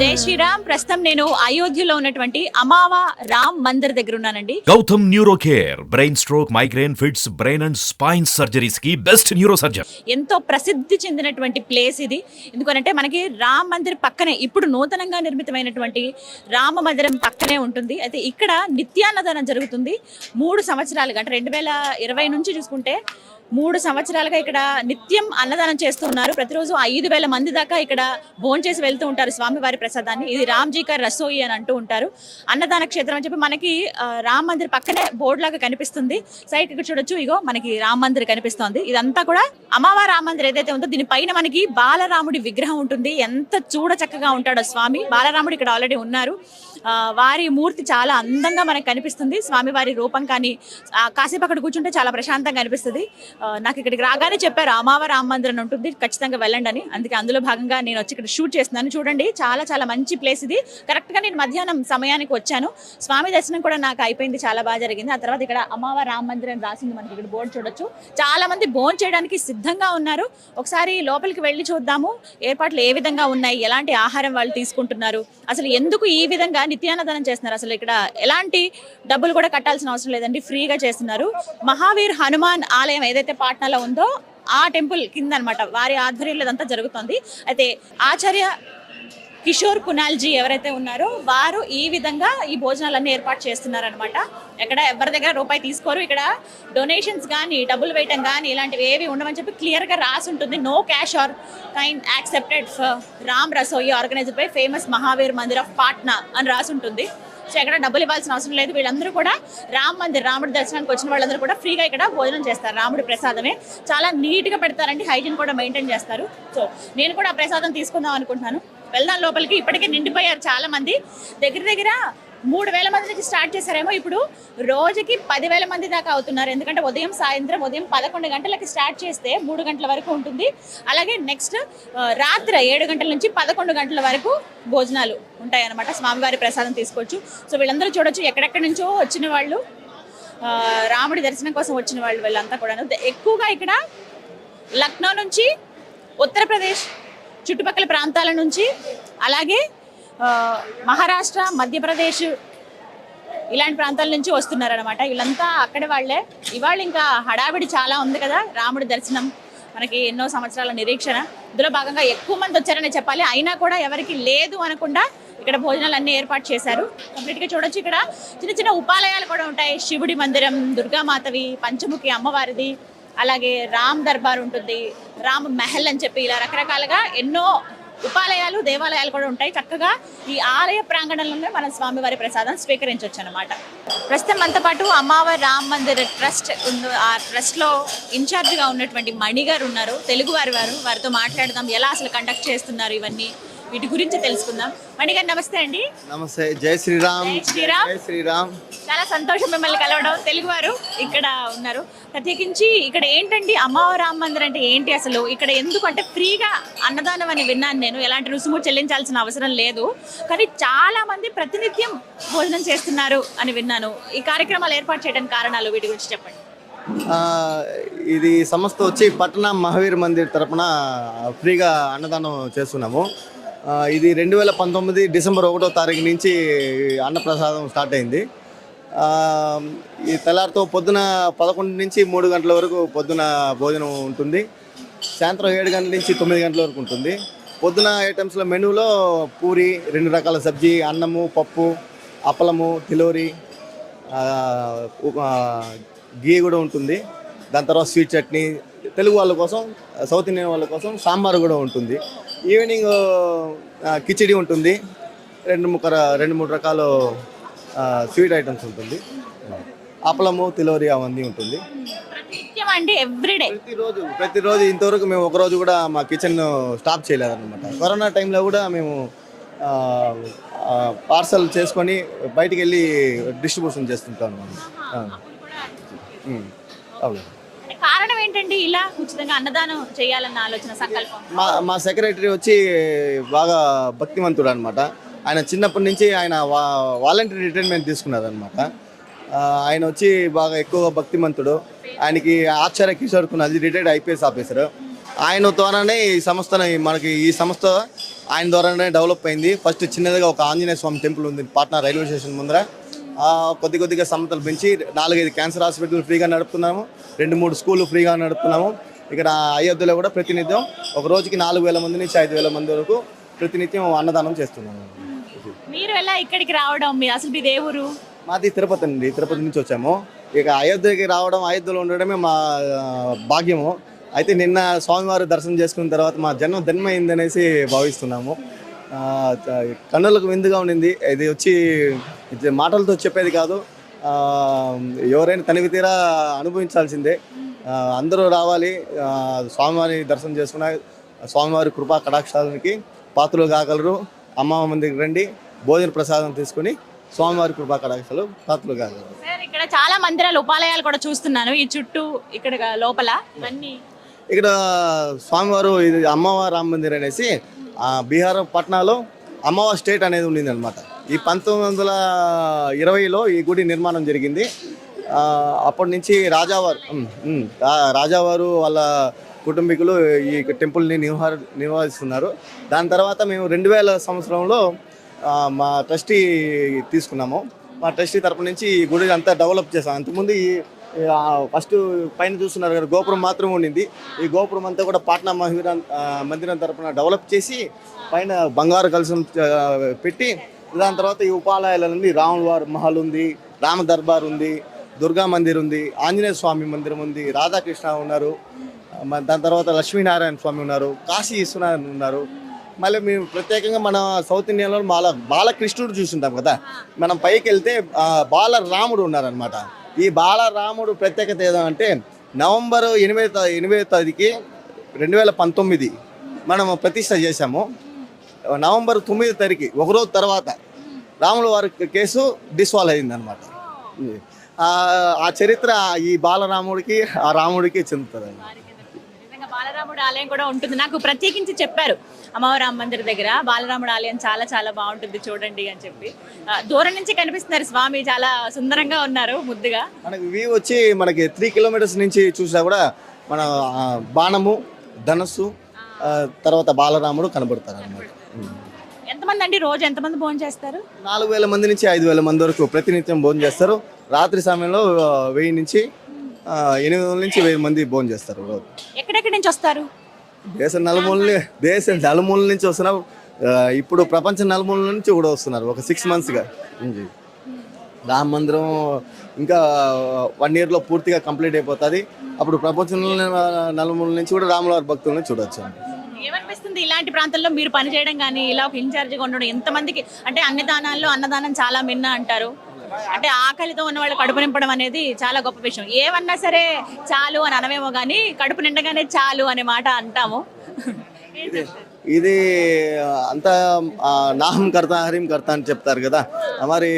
జై శ్రీరామ్. ప్రస్తుతం నేను అయోధ్యలో ఉన్నటువంటి అమావ రామ్ మందిర్ దగ్గర ఉన్నానండి. Gautam neuro care brain stroke migraine fits brain and spine సర్జరీస్కి best neuro surgeon ఎంతో ప్రసిద్ధి చెందినటువంటి ప్లేస్ ఇది. ఎందుకనంటే మనకి రామ్ మందిర్ పక్కనే ఇప్పుడు నూతనంగా నిర్మితమైనటువంటి రామ మందిరం పక్కనే ఉంటుంది. అయితే ఇక్కడ నిత్యాన్నదానం జరుగుతుంది. మూడు సంవత్సరాలుగా అంటే రెండు వేల ఇరవై నుంచి చూసుకుంటే మూడు సంవత్సరాలుగా ఇక్కడ నిత్యం అన్నదానం చేస్తున్నారు. ప్రతిరోజు ఐదు వేల మంది దాకా ఇక్కడ భోంచేసి వెళ్తూ ఉంటారు స్వామివారి ప్రసాదాన్ని. ఇది రామ్జీ గారి రసోయి అని అంటూ ఉంటారు. అన్నదాన క్షేత్రం అని చెప్పి మనకి రామ్ మందిర్ పక్కనే బోర్డు లాగా కనిపిస్తుంది. సైట్ ఇక్కడ చూడొచ్చు. ఇగో మనకి రామ్ మందిర్ కనిపిస్తోంది. ఇదంతా కూడా అమ్మవారి రామ్ మందిర్ ఏదైతే ఉందో దీనిపైన మనకి బాలరాముడి విగ్రహం ఉంటుంది. ఎంత చూడ చక్కగా ఉంటాడో స్వామి. బాలరాముడు ఇక్కడ ఆల్రెడీ ఉన్నారు. వారి మూర్తి చాలా అందంగా మనకు కనిపిస్తుంది. స్వామివారి రూపం కానీ కాసేపు అక్కడ కూర్చుంటే చాలా ప్రశాంతంగా కనిపిస్తుంది నాకు ఇక్కడికి రాగానే చెప్పారు అమావ రామ మందిరం ఉంటుంది ఖచ్చితంగా వెళ్ళండి అని. అందుకే అందులో భాగంగా నేను వచ్చి ఇక్కడ షూట్ చేస్తున్నాను. చూడండి చాలా చాలా మంచి ప్లేస్ ఇది. కరెక్ట్గా నేను మధ్యాహ్నం సమయానికి వచ్చాను. స్వామి దర్శనం కూడా నాకు అయిపోయింది చాలా బాగా జరిగింది. ఆ తర్వాత ఇక్కడ అమావ రామ మందిరం రాసింది మనకి ఇక్కడ బోర్డు చూడొచ్చు. చాలా మంది బోన్ చేయడానికి సిద్ధంగా ఉన్నారు. ఒకసారి లోపలికి వెళ్ళి చూద్దాము ఏర్పాట్లు ఏ విధంగా ఉన్నాయి ఎలాంటి ఆహారం వాళ్ళు తీసుకుంటున్నారు అసలు ఎందుకు ఈ విధంగా నిత్యాన్నదానం చేస్తున్నారు అసలు ఇక్కడ ఎలాంటి డబ్బులు కూడా కట్టాల్సిన అవసరం లేదండి ఫ్రీగా చేస్తున్నారు. మహావీర్ హనుమాన్ ఆలయం ఏదైతే పాట్నాలో ఉందో ఆ టెంపుల్ కింద అనమాట వారి ఆధ్వర్యంలో ఇదంతా జరుగుతుంది. అయితే ఆచార్య కిషోర్ కునాల్జీ ఎవరైతే ఉన్నారో వారు ఈ విధంగా ఈ భోజనాలన్నీ ఏర్పాటు చేస్తున్నారనమాట. ఎక్కడ ఎవరి దగ్గర రూపాయి తీసుకోరు. ఇక్కడ డొనేషన్స్ కానీ డబ్బులు వేయటం కానీ ఇలాంటివి ఏవి ఉండమని చెప్పి క్లియర్గా రాసి ఉంటుంది. No cash or kind accepted for Ram Rasoi organised by famous Mahavir Mandir of Patna అని రాసి ఉంటుంది. సో ఎక్కడ డబ్బులు ఇవ్వాల్సిన అవసరం లేదు. వీళ్ళందరూ కూడా రామ్ మందిర్ రాముడి దర్శనానికి వచ్చిన వాళ్ళందరూ కూడా ఫ్రీగా ఇక్కడ భోజనం చేస్తారు. రాముడి ప్రసాదమే. చాలా నీట్గా పెడతారండి. హైజీన్ కూడా మెయింటైన్ చేస్తారు. సో నేను కూడా ఆ ప్రసాదం తీసుకుందాం అనుకుంటున్నాను. వెళ్దాం లోపలికి. ఇప్పటికే నిండిపోయారు చాలా మంది దగ్గర దగ్గర మూడు వేల మంది నుంచి స్టార్ట్ చేశారేమో ఇప్పుడు రోజుకి పదివేల మంది దాకా అవుతున్నారు. ఎందుకంటే ఉదయం సాయంత్రం ఉదయం పదకొండు గంటలకి స్టార్ట్ చేస్తే మూడు గంటల వరకు ఉంటుంది. అలాగే నెక్స్ట్ రాత్రి ఏడు గంటల నుంచి పదకొండు గంటల వరకు భోజనాలు ఉంటాయన్నమాట. స్వామివారి ప్రసాదం తీసుకోవచ్చు. సో వీళ్ళందరూ చూడొచ్చు ఎక్కడెక్కడి నుంచో వచ్చిన వాళ్ళు రాముడి దర్శనం కోసం వచ్చిన వాళ్ళు వీళ్ళంతా కూడా ఎక్కువగా ఇక్కడ లక్నో నుంచి ఉత్తరప్రదేశ్ చుట్టుపక్కల ప్రాంతాల నుంచి అలాగే మహారాష్ట్ర మధ్యప్రదేశ్ ఇలాంటి ప్రాంతాల నుంచి వస్తున్నారనమాట వీళ్ళంతా అక్కడ వాళ్ళే. ఇవాళ ఇంకా హడావిడి చాలా ఉంది కదా రాముడి దర్శనం మనకి ఎన్నో సంవత్సరాల నిరీక్షణ. ఇందులో భాగంగా ఎక్కువ మంది వచ్చారని చెప్పాలి. అయినా కూడా ఎవరికి లేదు అనకుండా ఇక్కడ భోజనాలు అన్ని ఏర్పాటు చేశారు. కంప్లీట్గా చూడొచ్చు ఇక్కడ. చిన్న చిన్న ఉపాలయాలు కూడా ఉంటాయి. శివుడి మందిరం దుర్గామాతవి పంచముఖి అమ్మవారిది అలాగే రామ్ దర్బార్ ఉంటుంది రామ్ మహల్ అని చెప్పి ఇలా రకరకాలుగా ఎన్నో ఉపాలయాలు దేవాలయాలు కూడా ఉంటాయి. చక్కగా ఈ ఆలయ ప్రాంగణంలోనే మనం స్వామివారి ప్రసాదం స్వీకరించవచ్చు అనమాట ప్రస్తుతం మనతో పాటు అమ్మవారి రామ్ మందిర్ ట్రస్ట్ ఉందో ఆ ట్రస్ట్లో ఇన్ఛార్జ్గా ఉన్నటువంటి మణి గారు ఉన్నారు. తెలుగు వారి వారు. వారితో మాట్లాడదాం. ఎలా అసలు కండక్ట్ చేస్తున్నారు ఇవన్నీ? వీటి గురించి తెలుసుకుందాం. మణి గారు నమస్తే అండి. నమస్తే. జై శ్రీరామ్. జై శ్రీరామ్. జై శ్రీరామ్. చాలా సంతోషం మిమ్మల్ని కలవడం. తెలుగువారు ఇక్కడ ఉన్నారు. ప్రత్యేకించి ఇక్కడ ఏంటండి అమ్మవారి రామ మందిర్ అంటే ఏంటి అసలు? ఇక్కడ ఎందుకు అంటే ఫ్రీగా అన్నదానం అని విన్నాను నేను. ఎలాంటి రుసుము చెల్లించాల్సిన అవసరం లేదు. కానీ చాలా మంది ప్రతినిత్యం భోజనం చేస్తున్నారు అని విన్నాను. ఈ కార్యక్రమాలు ఏర్పాటు చేయడానికి కారణాలు వీటి గురించి చెప్పండి. ఇది సంస్థ వచ్చి పట్టణ మహావీర్ మందిర్ తరపున ఫ్రీగా అన్నదానం చేస్తున్నాము. ఇది రెండు వేల పంతొమ్మిది డిసెంబర్ ఒకటో తారీఖు నుంచి అన్నప్రసాదం స్టార్ట్ అయింది. ఈ తెల్లారితో పొద్దున పదకొండు నుంచి మూడు గంటల వరకు పొద్దున భోజనం ఉంటుంది. సాయంత్రం ఏడు గంటల నుంచి తొమ్మిది గంటల వరకు ఉంటుంది. పొద్దున ఐటమ్స్లో మెనూలో పూరి రెండు రకాల సబ్జీ అన్నము పప్పు అప్పలము తిలోరి గీ కూడా ఉంటుంది. దాని తర్వాత స్వీట్ చట్నీ తెలుగు వాళ్ళ కోసం సౌత్ ఇండియన్ వాళ్ళ కోసం సాంబార్ కూడా ఉంటుంది. ఈవినింగ్ కిచిడి ఉంటుంది. రెండు ముక్క రెండు మూడు రకాలు స్వీట్ ఐటమ్స్ ఉంటుంది. అప్పలము తిలోరి అవన్నీ ఉంటుంది. ఎవ్రీడే ప్రతిరోజు ప్రతిరోజు ఇంతవరకు మేము ఒక రోజు కూడా మా కిచెన్ స్టాప్ చేయలేదన్నమాట. కరోనా టైంలో కూడా మేము పార్సల్ చేసుకొని బయటికి వెళ్ళి డిస్ట్రిబ్యూషన్ చేస్తుంటాం. అవును. కారణం ఏంటండి? ఇలా ఉచితంగా అన్నదానం చేయాలన్న ఆలోచన సంకల్పం. మా మా సెక్రటరీ వచ్చి బాగా భక్తివంతుడు అనమాట ఆయన చిన్నప్పటి నుంచి ఆయన వా వాలంటీర్ రిటైర్మెంట్ తీసుకున్నారు అనమాట ఆయన వచ్చి బాగా ఎక్కువగా భక్తిమంతుడు. ఆయనకి ఆచార్య కిషోర్ కున్నది రిటైర్డ్ ఐపీఎస్ ఆఫీసర్. ఆయన ద్వారానే ఈ సంస్థను మనకి ఈ సంస్థ ఆయన ద్వారానే డెవలప్ అయింది. ఫస్ట్ చిన్నదిగా ఒక ఆంజనేయ స్వామి టెంపుల్ ఉంది పాట్నా రైల్వే స్టేషన్ ముందర. కొద్ది కొద్దిగా సమతలు పెంచి నాలుగైదు క్యాన్సర్ హాస్పిటల్ ఫ్రీగా నడుపుతున్నాము. రెండు మూడు స్కూళ్ళు ఫ్రీగా నడుపుతున్నాము. ఇక్కడ అయోధ్యలో కూడా ప్రతినిత్యం ఒక రోజుకి నాలుగు వేల మంది నుంచి ఐదు వేల మంది వరకు ప్రతినిత్యం అన్నదానం చేస్తున్నాము. మీరు ఎలా ఇక్కడికి రావడం? మీ అసలు మీ దేవురు మాది తిరుపతి అండి. తిరుపతి నుంచి వచ్చాము. ఇక అయోధ్యకి రావడం అయోధ్యలో ఉండడమే మా భాగ్యము. అయితే నిన్న స్వామివారి దర్శనం చేసుకున్న తర్వాత మా జన్మ ధన్మైంది అనేసి భావిస్తున్నాము కన్నులకు విందుగా ఉండింది. ఇది వచ్చి మాటలతో చెప్పేది కాదు. ఎవరైనా తనివి తీరా అనుభవించాల్సిందే. అందరూ రావాలి. స్వామివారి దర్శనం చేసుకున్న స్వామివారి కృపా కటాక్షాలకి పాత్రలు కాగలరు. అమ్మ మందికి రండి. భోజన ప్రసాదం తీసుకుని స్వామివారి కృపా కటాక్షాలు పాత్రలు సార్ ఇక్కడ చాలా మందిరాలు ఉపాలయాలు కూడా చూస్తున్నాను. ఈ చుట్టూ ఇక్కడ లోపల ఇక్కడ స్వామివారు ఇది అమ్మవారి రామ మందిర్ అనేసి ఆ, బీహార్ పట్నాలో అమ్మవారి స్టేట్ అనేది ఉండింది అనమాట ఈ పంతొమ్మిది వందల ఇరవైలో ఈ గుడి నిర్మాణం జరిగింది. అప్పటి నుంచి రాజావారు రాజావారు వాళ్ళ కుటుంబీకులు ఈ టెంపుల్ని నిర్వహ నిర్వహిస్తున్నారు దాని తర్వాత మేము రెండు వేల సంవత్సరంలో మా ట్రస్టీ తీసుకున్నాము. మా ట్రస్టీ తరపు నుంచి ఈ గుడి అంతా డెవలప్ చేసాం అంతకుముందు ఈ ఫస్ట్ పైన చూస్తున్నారు కదా గోపురం మాత్రం ఉండింది. ఈ గోపురం అంతా కూడా పాట్నా మహిరా మందిరం తరపున డెవలప్ చేసి పైన బంగారు కలసం పెట్టి దాని తర్వాత ఈ ఉపాలయాలన్నీ రాములవారి మహల్ ఉంది రామ దర్బార్ ఉంది దుర్గా మందిర్ ఉంది ఆంజనేయ స్వామి మందిరం ఉంది రాధాకృష్ణ ఉన్నారు దాని తర్వాత లక్ష్మీనారాయణ స్వామి ఉన్నారు కాశీ విశ్వనాథన్ ఉన్నారు. మళ్ళీ మేము ప్రత్యేకంగా మన సౌత్ ఇండియాలో బాల బాలకృష్ణుడు చూస్తుంటాం కదా. మనం పైకి వెళ్తే బాలరాముడు ఉన్నారనమాట ఈ బాలరాముడు ప్రత్యేకత ఏదంటే నవంబర్ ఎనిమిది ఎనిమిదో తేదీకి రెండు వేల పంతొమ్మిది మనం ప్రతిష్ట చేశాము. నవంబర్ తొమ్మిది తారీఖు ఒకరోజు తర్వాత రాముల వారి కేసు డిస్వాల్వ్ అయింది అనమాట ఆ చరిత్ర ఈ బాలరాముడికి ఆ రాముడికి చెందుతుంది బాలరాముడు ఆలయం కూడా ఉంటుంది. నాకు ప్రత్యేకించి చెప్పారు. అమ్మవారి రామ మందిర్ దగ్గర బాలరాముడు ఆలయం చాలా చాలా బాగుంటుంది చూడండి అని చెప్పి. దూరం నుంచి కనిపిస్తున్నారు స్వామి. చాలా సుందరంగా ఉన్నారు ముద్దుగా. మనకి వ్యూ వచ్చి మనకి త్రీ కిలోమీటర్స్ నుంచి చూసినా కూడా మన బాణము ధనస్సు తర్వాత బాలరాముడు కనబడతారు. అనమాట ఎంతమంది అండి రోజు? ఎంతమంది భోజనం చేస్తారు? నాలుగు వేల మంది నుంచి ఐదు వేల మంది వరకు ప్రతినిత్యం భోజనం చేస్తారు. రాత్రి సమయంలో వెయ్యి నుంచి ఎనిమిది వందల నుంచి వెయ్యి మంది భోజనం చేస్తారు. రోజు ఎక్కడెక్కడి నుంచి వస్తారు? దేశం నలుమూల దేశం నలుమూల నుంచి వస్తున్నారు ఇప్పుడు ప్రపంచం నలుమూల నుంచి కూడా వస్తున్నారు ఒక సిక్స్ మంత్స్గా రామ మందిరం ఇంకా వన్ ఇయర్లో పూర్తిగా కంప్లీట్ అయిపోతుంది. అప్పుడు ప్రపంచంలో నలుమూల నుంచి కూడా రాములవారి భక్తులను చూడొచ్చు. ఏమనిపిస్తుంది ఇలాంటి ప్రాంతాల్లో మీరు పని చేయడం కానీ ఇలా ఒక ఇన్ఛార్జిగా ఉండడం ఎంతమందికి అంటే అన్ని దానాల్లో అన్నదానం చాలా మిన్న అంటారు. అంటే ఆకలితో ఉన్న వాళ్ళు కడుపు నింపడం అనేది చాలా గొప్ప విషయం. ఏమన్నా సరే చాలు అని అనవేమో కానీ కడుపు నిండగానే చాలు అనే మాట అంటాము? ఇది అంత నాహం కర్త హరిం కర్త అని చెప్తారు కదా. మరి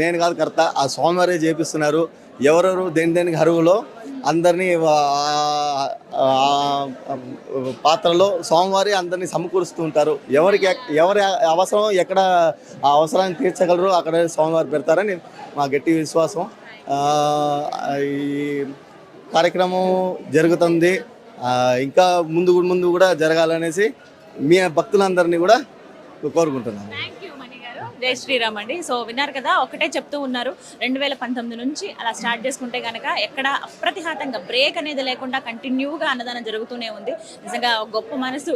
నేను కాదు కర్త ఆ స్వామివారే చేపిస్తున్నారు ఎవరెవరు దేని దేనికి హరువులో అందరినీ పాత్రలో స్వామివారి అందరినీ సమకూరుస్తూ ఉంటారు. ఎవరికి ఎక్- ఎవరి అవసరం ఎక్కడ ఆ అవసరాన్ని తీర్చగలరు అక్కడ స్వామివారు పెడతారని మా గట్టి విశ్వాసం. ఈ కార్యక్రమం జరుగుతుంది. ఇంకా ముందు ముందు కూడా జరగాలనేసి మీ భక్తులందరినీ కూడా కోరుకుంటున్నాను. జై శ్రీరామ్ అండి. సో విన్నారు కదా ఒకటే చెప్తూ ఉన్నారు. రెండు వేల పంతొమ్మిది నుంచి అలా స్టార్ట్ చేసుకుంటే కనుక ఎక్కడ అప్రతిహాతంగా బ్రేక్ అనేది లేకుండా కంటిన్యూగా అన్నదానం జరుగుతూనే ఉంది. నిజంగా గొప్ప మనసు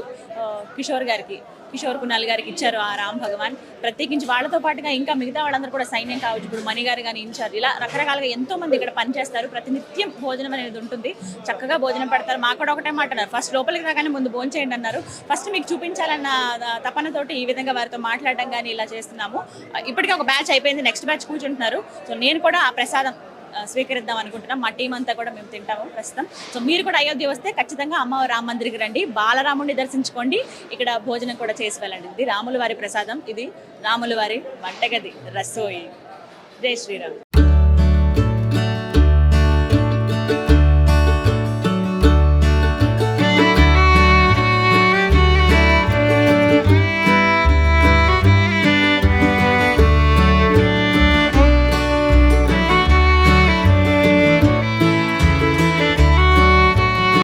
కిషోర్ గారికి. కిషోర్ కునాల్ గారికి ఇచ్చారు ఆ రామ్ భగవాన్. ప్రత్యేకించి వాళ్ళతో పాటుగా ఇంకా మిగతా వాళ్ళందరూ కూడా సైన్యం కావచ్చు ఇప్పుడు మణి గారు కానీ ఇన్ఛార్జ్. ఇలా రకరకాలుగా ఎంతో మంది ఇక్కడ పనిచేస్తారు ప్రతినిత్యం భోజనం అనేది ఉంటుంది. చక్కగా భోజనం పెడతారు. మాకు కూడా ఒకటే మాట ఫస్ట్ లోపలికి రాగానే ముందు భోజనం చేయండి అన్నారు. ఫస్ట్ మీకు చూపించాలన్న తపనతోటి ఈ విధంగా వారితో మాట్లాడడం కానీ ఇలా చేస్తున్నాము. ఇప్పటికే ఒక బ్యాచ్ అయిపోయింది. నెక్స్ట్ బ్యాచ్ కూర్చుంటున్నారు. సో నేను కూడా ఆ ప్రసాదం స్వీకరిద్దాం అనుకుంటున్నాం. మా టీం అంతా కూడా మేము తింటాము ప్రస్తుతం. సో మీరు కూడా అయోధ్య వస్తే ఖచ్చితంగా అమ్మ రామ మందిరికి రండి. బాలరాముడిని దర్శించుకోండి. ఇక్కడ భోజనం కూడా చేసి వెళ్ళండి. ఇది రాముల వారి ప్రసాదం. ఇది రాముల వారి వంటగది. రసోయి. జై శ్రీరామ్.